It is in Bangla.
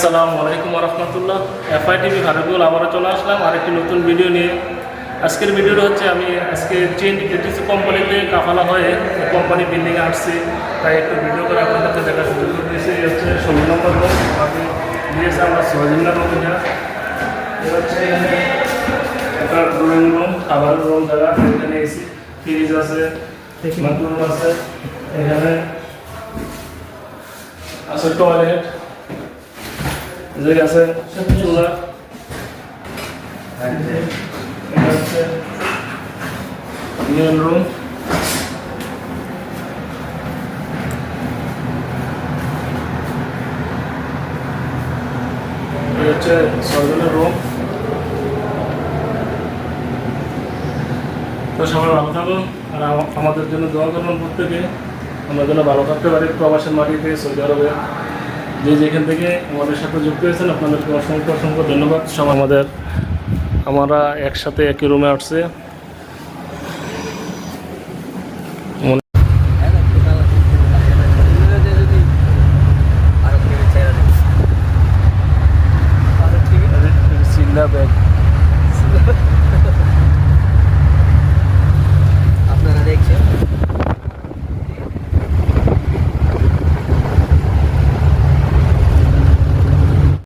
আসসালামু আলাইকুম রহমতুল্লাহ এফআই টিভি ভারতগুল আবারও চলে আসলাম। আরেকটি নতুন ভিডিও নিয়ে। আজকের ভিডিওটা হচ্ছে আমি আজকে চেন এটিসি কোম্পানিতে কাফালা হয়ে কোম্পানি বিল্ডিংয়ে আসছি। তাই একটু ভিডিও করে আপনার কাছে দেখা শুরু দিয়েছি। হচ্ছে ষোলো নম্বর আমি নিয়েছে আমার সহজিন্দার রুমিয়া হচ্ছে খাবার রুম জায়গা ফ্রিজ আছে আছে এখানে আছে টয়লেট এদিকে আছে চুলা মেন রুম হচ্ছে ছয়জনের রুম তো সবাই ভালো থাকুন, আর আমাদের জন্য দোয়া করুন প্রত্যেকে। আমরা যেন ভালো থাকতে পারি প্রবাসের মাটিতে সৌদি আরবে। যে যেখান থেকে আমাদের সাথে যুক্ত হয়েছেন, আপনাদেরকে অসংখ্য অসংখ্য ধন্যবাদ। সব আমাদের, আমরা একসাথে একই রুমে আসছে। চিল্লা ব্যাগ।